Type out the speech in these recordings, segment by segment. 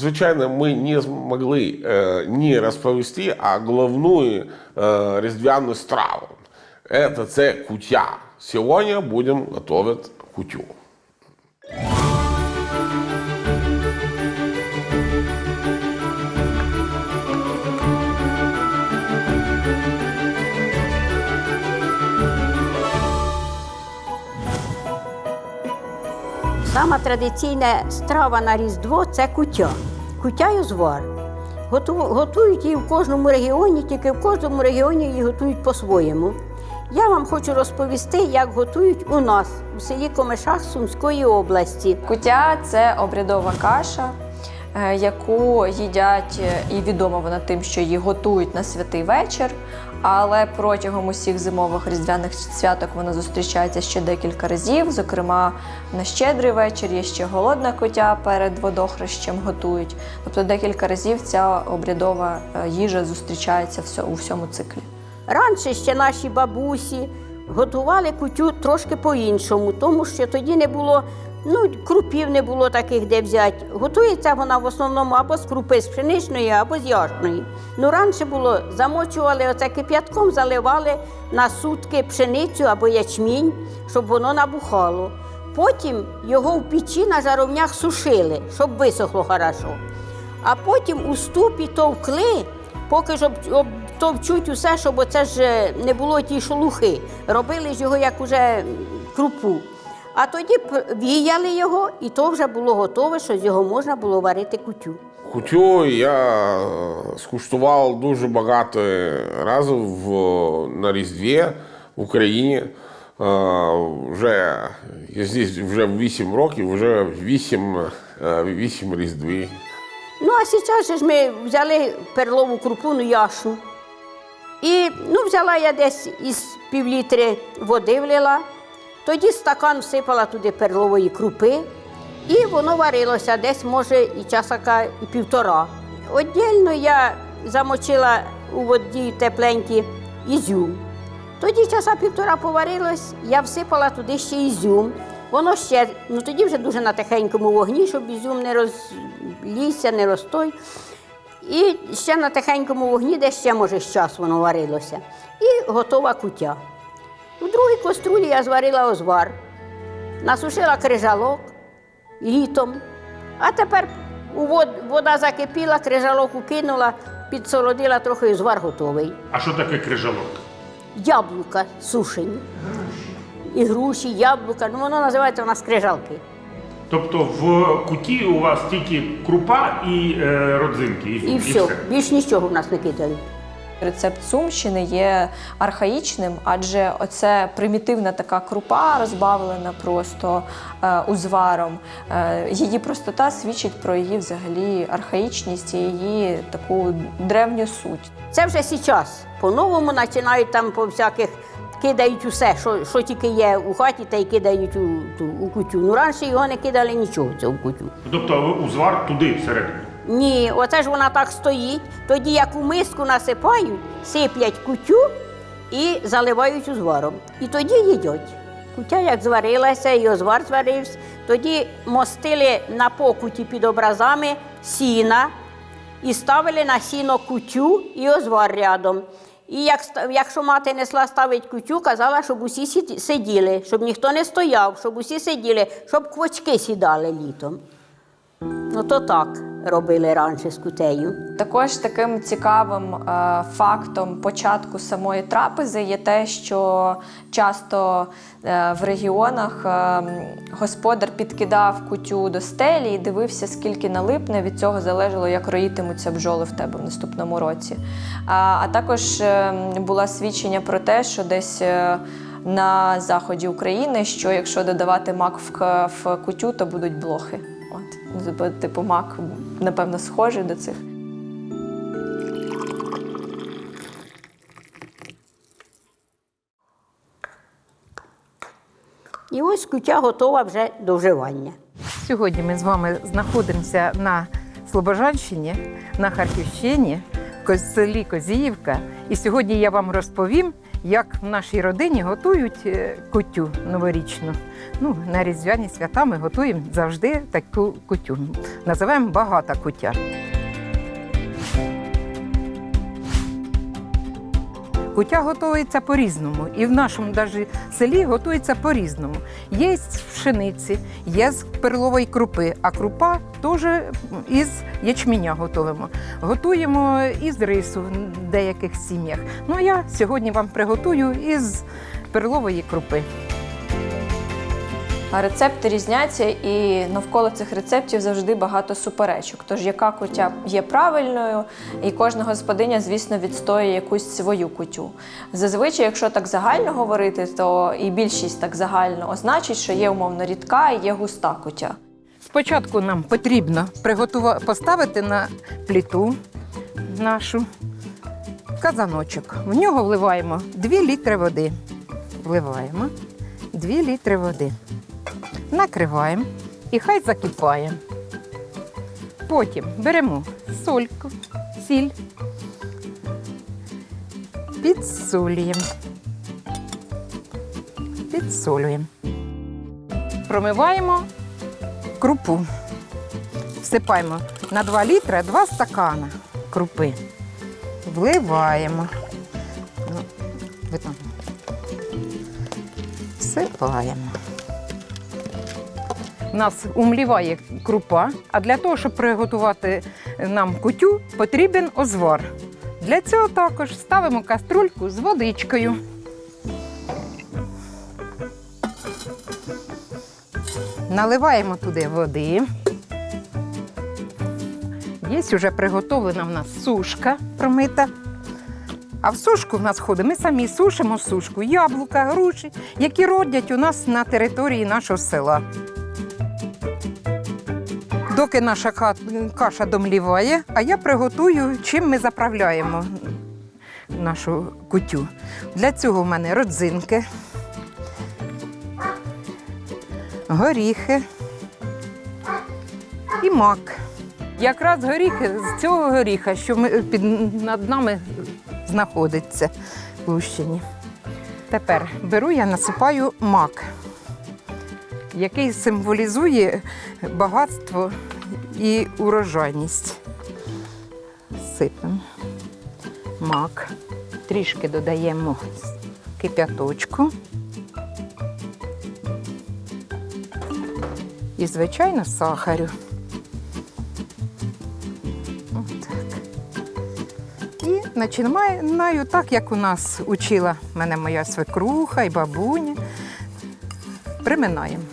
Звичайно, ми не змогли е, не розповісти, а головну е, різдвяну страву. Это це кутя. Сьогодні будемо готувати кутю. Сама традиційна страва на Різдво це кутя. Кутя звар. Готують її в кожному регіоні, тільки в кожному регіоні її готують по-своєму. Я вам хочу розповісти, як готують у нас у селі Комишах Сумської області. Куття це обрядова каша, е, яку їдять е, і відома вона тим, що її готують на святий вечір. Але протягом усіх зимових різдвяних святок вона зустрічається ще декілька разів. Зокрема, на щедрий вечір є ще голодна кутя перед водохрещем готують. Тобто декілька разів ця обрядова е, їжа зустрічається у всьому циклі. Раніше ще наші бабусі готували кутю трошки по-іншому, тому що тоді не було, ну, крупів не було таких, де взяти. Готується вона в основному або з крупи з пшеничної, або з яшної. Ну, раніше було, замочували оце кип'ятком, заливали на сутки пшеницю або ячмінь, щоб воно набухало. Потім його в печі на жаровнях сушили, щоб висохло хорошо. А потім у ступі товкли, поки ж обтовчуть усе, щоб оце ж е, не було ті шелухи. Робили ж його як уже крупу. А тоді віяли його, і то вже було готове, що з його можна було варити кутю. Кутю я е, скуштував дуже багато разів в, на Різдві в Україні. Е, Вже я здесь вже 8 років, вже 8, е, 8 різдві. Ну, а зараз ж ми взяли перлову крупу, ну яшу. І ну, взяла я десь із півлітри води влила, тоді стакан всипала туди перлової крупи, і воно варилося десь, може, і часака і півтора. Отдільно я замочила у воді тепленькі ізюм. Тоді часа півтора поварилось, я всипала туди ще ізюм. Воно ще, ну тоді вже дуже на тихенькому вогні, щоб ізюм не розлізся, не розтой. І ще на тихенькому вогні, де ще, може, з час воно варилося. І готова кутя. У другій каструлі я зварила озвар, насушила крижалок літом. А тепер вода закипіла, крижалок укинула, підсолодила трохи і звар готовий. А що таке крижалок? Яблука сушені. І груші, яблука. Ну, воно називається у нас крижалки. Тобто в куті у вас тільки крупа і е, родзинки. І все. Більш нічого в нас не кидають. Рецепт Сумщини є архаїчним, адже оце примітивна така крупа, розбавлена просто е, узваром. Е, її простота свідчить про її взагалі архаїчність і її таку древню суть. Це вже зараз. По-новому починають там по всяких кидають усе, що, що тільки є у хаті, та й кидають у, у кутю. Ну раніше його не кидали нічого цього в кутю. Тобто узвар туди всередину. Ні, оце ж вона так стоїть. Тоді як у миску насипають, сиплять кутю і заливають узваром. І тоді їдять. Кутя як зварилася, і озвар зварився, тоді мостили на покуті під образами сіна і ставили на сіно кутю і озвар рядом. І як, якщо мати несла ставить кутю, казала, щоб усі сиділи, щоб ніхто не стояв, щоб усі сиділи, щоб квочки сідали літом. Ну то так робили раніше з кутею. Також таким цікавим е, фактом початку самої трапези є те, що часто е, в регіонах е, господар підкидав кутю до стелі і дивився, скільки налипне. Від цього залежало, як роїтимуться бджоли в тебе в наступному році. А, також було свідчення про те, що десь. на заході України, що якщо додавати мак в, кутю, то будуть блохи. От, типу, мак, напевно, схожий до цих. І ось кутя готова вже до вживання. Сьогодні ми з вами знаходимося на Слобожанщині, на Харківщині, в селі Козіївка. І сьогодні я вам розповім, як в нашій родині готують е, кутю новорічну. Ну, на різдвяні свята ми готуємо завжди таку кутю. Називаємо багата кутя. Кутя готується по-різному. І в нашому навіть селі готується по-різному. Є з пшениці, є з перлової крупи, а крупа теж із ячменя готуємо. Готуємо із рису в деяких сім'ях. Ну а я сьогодні вам приготую із перлової крупи. А Рецепти різняться, і навколо цих рецептів завжди багато суперечок. Тож яка кутя є правильною, і кожна господиня, звісно, відстоює якусь свою кутю. Зазвичай, якщо так загально говорити, то і більшість так загально означить, що є умовно рідка і є густа кутя. Спочатку нам потрібно приготува- поставити на плиту нашу казаночок. В нього вливаємо 2 літри води. Вливаємо 2 літри води. Накриваємо і хай закипає. Потім беремо сольку, сіль, підсолюємо. Підсолюємо. Промиваємо крупу. Всипаємо на 2 літри 2 стакана крупи. Вливаємо. Ну. Всипаємо. У нас умліває крупа, а для того, щоб приготувати нам кутю, потрібен озвар. Для цього також ставимо каструльку з водичкою. Наливаємо туди води. Є вже приготовлена в нас сушка промита. А в сушку в нас входить, ми самі сушимо сушку, яблука, груші, які родять у нас на території нашого села. Доки наша каша домліває, а я приготую, чим ми заправляємо нашу кутю. Для цього в мене родзинки, горіхи і мак. Якраз горіхи з цього горіха, що ми, під, над нами знаходиться в лущині. Тепер беру я насипаю мак, який символізує багатство і урожайність. Сипемо мак, трішки додаємо кип'яточку. І, звичайно, сахарю. І починаю так, як у нас учила мене моя свекруха і бабуня. Приминаємо.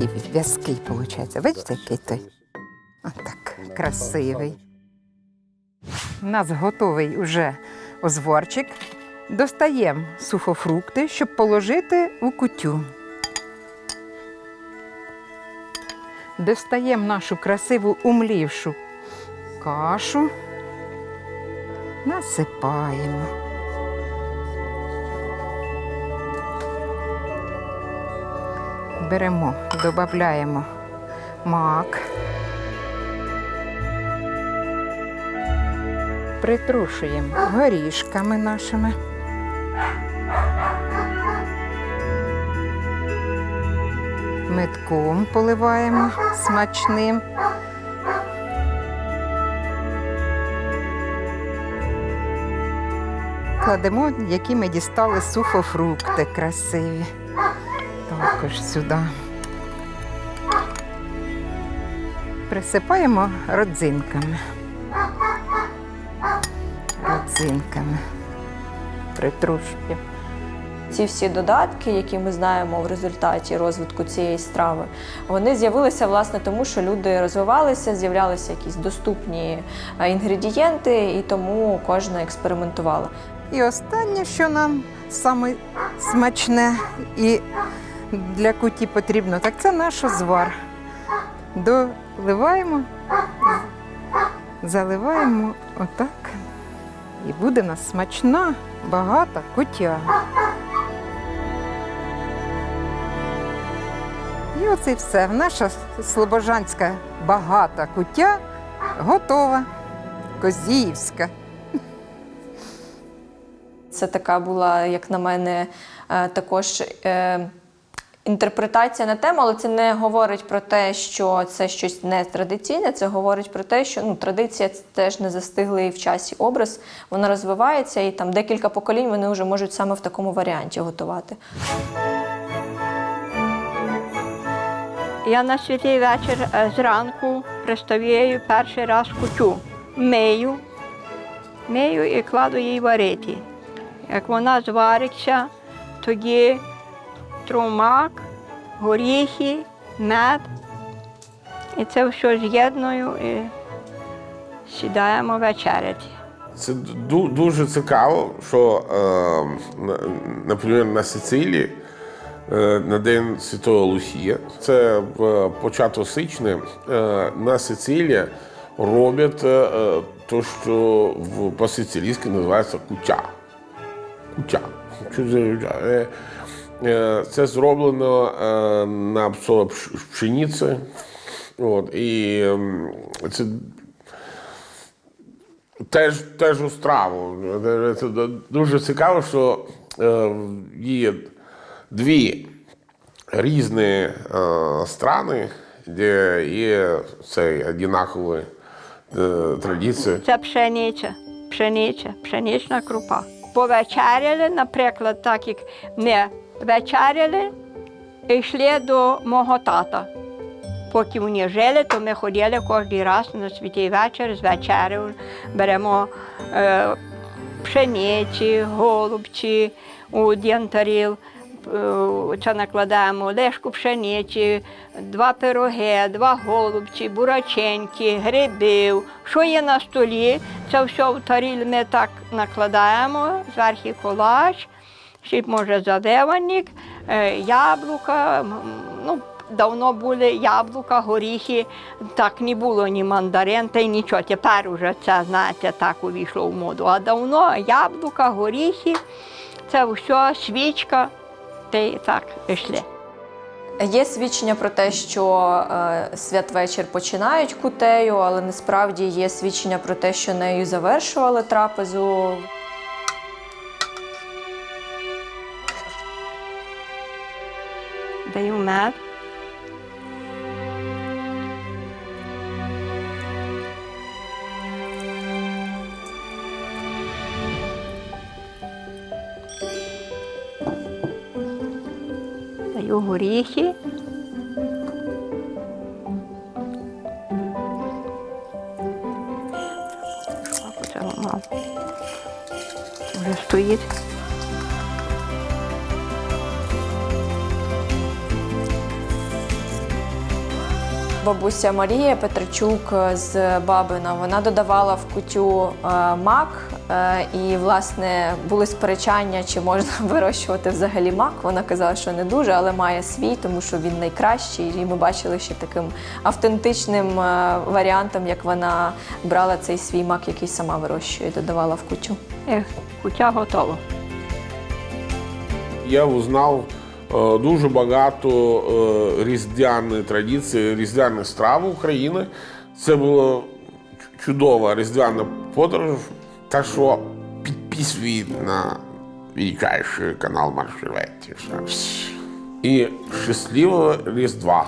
Такий в'язкий, виходить. Бачите, який той? Отак, красивий. У нас готовий уже озварчик. Достаємо сухофрукти, щоб положити у кутю. Достаємо нашу красиву умлівшу кашу, насипаємо. Беремо, додаємо мак. Притрушуємо горішками нашими. Метком поливаємо смачним. Кладемо, які ми дістали сухофрукти красиві. Також сюди. Присипаємо родзинками. Родзинками. Притрушуємо. Ці всі додатки, які ми знаємо в результаті розвитку цієї страви, вони з'явилися власне тому, що люди розвивалися, з'являлися якісь доступні е, інгредієнти, і тому кожна експериментувала. І останнє, що нам саме смачне і для куті потрібно, так це наш звар. Доливаємо, заливаємо отак. І буде у нас смачна, багата кутя. І оце і все. Наша слобожанська багата кутя Готова. Козіївська. Це така була, як на мене, е, також е, інтерпретація на тему, але це не говорить про те, що це щось не традиційне. Це говорить про те, що ну, традиція це теж не застиглий в часі образ. Вона розвивається, і там декілька поколінь вони вже можуть саме в такому варіанті готувати. Я на святий вечір е, зранку приставляю перший раз кутю, мию, мию і кладу її варити. Як вона звариться, тоді трумак, горіхи, мед. І це все з'єдную і сідаємо вечеряти. Це дуже цікаво, що, е, наприклад, на Сицилії е, на День Святого Лусія, це в початку січня, е, на Сицилії роблять е, те, що по-сицилійськи називається кутя. Кутя. Е, Це зроблено е, на пшениці. От, і ем, це Теж, теж у страву. Це дуже цікаво, що е, є дві різні страни, де є цей однакові традиції. Це пшениця, пшениця, пшенична крупа. Повечеряли, наприклад, так як ми вечеряли і йшли до мого тата. Поки вони жили, то ми ходили кожен раз на святий вечір з вечерею, беремо е, пшениці, голубці у діантарів, е, це накладаємо лишку пшениці, два пироги, два голубці, бураченьки, грибів. Що є на столі, це все в таріль ми так накладаємо, зверху колач, ще може завиванник, е, яблука, ну, Давно були яблука, горіхи, так не було ні мандарин, та й нічого. Тепер уже це, знаєте, так увійшло в моду. А давно яблука, горіхи, це все, свічка, та й так йшли. Є свідчення про те, що е, святвечір починають кутею, але насправді є свідчення про те, що нею завершували трапезу. Мед. Даю горіхи. Вже стоїть. Бабуся Марія Петричук з Бабина вона додавала в кутю е, мак, е, і власне були сперечання, чи можна вирощувати взагалі мак. Вона казала, що не дуже, але має свій, тому що він найкращий. І ми бачили ще таким автентичним е, варіантом, як вона брала цей свій мак, який сама вирощує, додавала в кутю. Ех, куття готово. Я узнав е, дуже багато е, різдвяної традиції, різдвяних страв України. Це була чудова різдвяна подорож. та що підписуй на величайший канал Маршеветті. І щасливого Різдва!